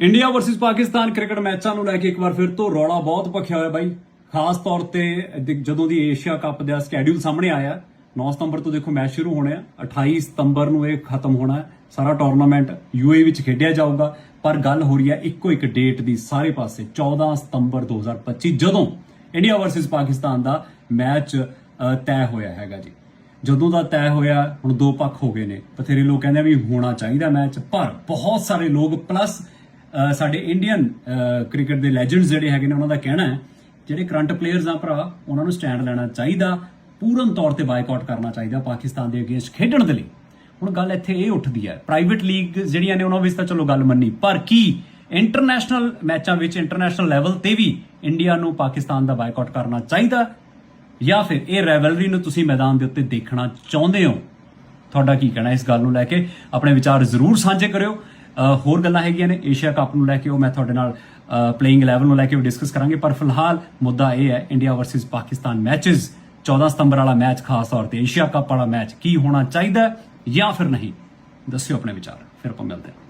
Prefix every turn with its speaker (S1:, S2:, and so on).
S1: India versus Pakistan cricket ਮੈਚਾਂ ਨੂੰ ਲੈ ਕੇ ਇੱਕ ਵਾਰ ਫਿਰ ਤੋਂ ਰੌਲਾ ਬਹੁਤ ਭਖਿਆ ਹੋਇਆ ਬਾਈ। ਖਾਸ ਤੌਰ ਤੇ ਜਦੋਂ ਦੀ ਏਸ਼ੀਆ ਕੱਪ ਦਾ ਸਕੇਡਿਊਲ ਸਾਹਮਣੇ ਆਇਆ 9 ਸਤੰਬਰ ਤੋਂ ਦੇਖੋ ਮੈਚ ਸ਼ੁਰੂ ਹੋਣੇ ਆ 28 ਸਤੰਬਰ ਨੂੰ ਇਹ ਖਤਮ ਹੋਣਾ ਹੈ, ਸਾਰਾ ਟੂਰਨਾਮੈਂਟ ਯੂਏ ਵਿੱਚ ਖੇਡਿਆ ਜਾਊਗਾ। ਪਰ ਗੱਲ ਹੋ ਰਹੀ ਹੈ ਇੱਕੋ ਇੱਕ ਡੇਟ ਦੀ ਸਾਰੇ ਪਾਸੇ 14 ਸਤੰਬਰ 2025 ਜਦੋਂ ਇੰਡੀਆ ਵਰਸਸ ਪਾਕਿਸਤਾਨ ਦਾ ਮੈਚ ਤੈਅ ਹੋਇਆ ਹੈਗਾ ਜੀ। ਜਦੋਂ ਦਾ ਤੈਅ ਹੋਇਆ, ਹੁਣ ਦੋ ਪੱਖ ਹੋ ਗਏ ਨੇ। ਬਥੇਰੇ ਲੋਕ ਕਹਿੰਦੇ ਆ ਵੀ ਹੋਣਾ ਚਾਹੀਦਾ ਮੈਚ, ਪਰ ਬਹੁਤ ਸਾਰੇ ਲੋਕ ਪਲੱਸ ਸਾਡੇ ਇੰਡੀਅਨ ਕ੍ਰਿਕਟ ਦੇ ਲੈਜੈਂਡਸ ਜਿਹੜੇ ਹੈਗੇ ਨੇ, ਉਹਨਾਂ ਦਾ ਕਹਿਣਾ ਹੈ, ਜਿਹੜੇ ਕਰੰਟ ਪਲੇਅਰਸ ਆ ਭਰਾ, ਉਹਨਾਂ ਨੂੰ ਸਟੈਂਡ ਲੈਣਾ ਚਾਹੀਦਾ, ਪੂਰਨ ਤੌਰ ਤੇ ਬਾਈਕਾਟ ਕਰਨਾ ਚਾਹੀਦਾ ਪਾਕਿਸਤਾਨ ਦੇ ਅਗੇਂਸਟ ਖੇਡਣ ਦੇ ਲਈ। ਹੁਣ ਗੱਲ ਇੱਥੇ ਇਹ ਉੱਠਦੀ ਹੈ ਪ੍ਰਾਈਵੇਟ ਲੀਗ ਜਿਹੜੀਆਂ ਨੇ, ਉਹਨਾਂ ਵਿੱਚ ਤਾਂ ਚਲੋ ਗੱਲ ਮੰਨੀ, ਪਰ ਕੀ ਇੰਟਰਨੈਸ਼ਨਲ ਮੈਚਾਂ ਵਿੱਚ ਇੰਟਰਨੈਸ਼ਨਲ ਲੈਵਲ ਤੇ ਵੀ ਇੰਡੀਆ ਨੂੰ ਪਾਕਿਸਤਾਨ ਦਾ ਬਾਈਕਾਟ ਕਰਨਾ ਚਾਹੀਦਾ? ਜਾਂ ਫਿਰ ਇਹ ਰੈਵਲਰੀ ਨੂੰ ਤੁਸੀਂ ਮੈਦਾਨ ਦੇ ਉੱਤੇ ਦੇਖਣਾ ਚਾਹੁੰਦੇ ਹੋ? ਤੁਹਾਡਾ ਕੀ ਕਹਿਣਾ ਇਸ ਗੱਲ ਨੂੰ ਲੈ ਕੇ? ਆਪਣੇ ਵਿਚਾਰ ਜ਼ਰੂਰ ਸਾਂਝੇ ਕਰਿਓ। ਹੋਰ ਗੱਲਾਂ ਹੈਗੀਆਂ ਨੇ। ਏਸ਼ੀਆ ਕੱਪ ਨੂੰ ਲੈ ਕੇ ਉਹ ਮੈਂ ਤੁਹਾਡੇ ਨਾਲ ਪਲੇਇੰਗ 11 ਨੂੰ ਲੈ ਕੇ ਵੀ ਡਿਸਕਸ ਕਰਾਂਗੇ। ਪਰ ਫਿਲਹਾਲ ਮੁੱਦਾ ਇਹ ਹੈ ਇੰਡੀਆ ਵਰਸਸ ਪਾਕਿਸਤਾਨ ਮੈਚਸ 14 ਸਤੰਬਰ ਵਾਲਾ ਮੈਚ ਖਾਸ ਤੌਰ ਤੇ ਏਸ਼ੀਆ ਕੱਪ ਵਾਲਾ ਮੈਚ ਕੀ ਹੋਣਾ ਚਾਹੀਦਾ ਜਾਂ ਫਿਰ ਨਹੀਂ? ਦੱਸਿਓ ਆਪਣੇ ਵਿਚਾਰ। ਫਿਰ ਆਪਾਂ ਮਿਲਦੇ ਹਾਂ।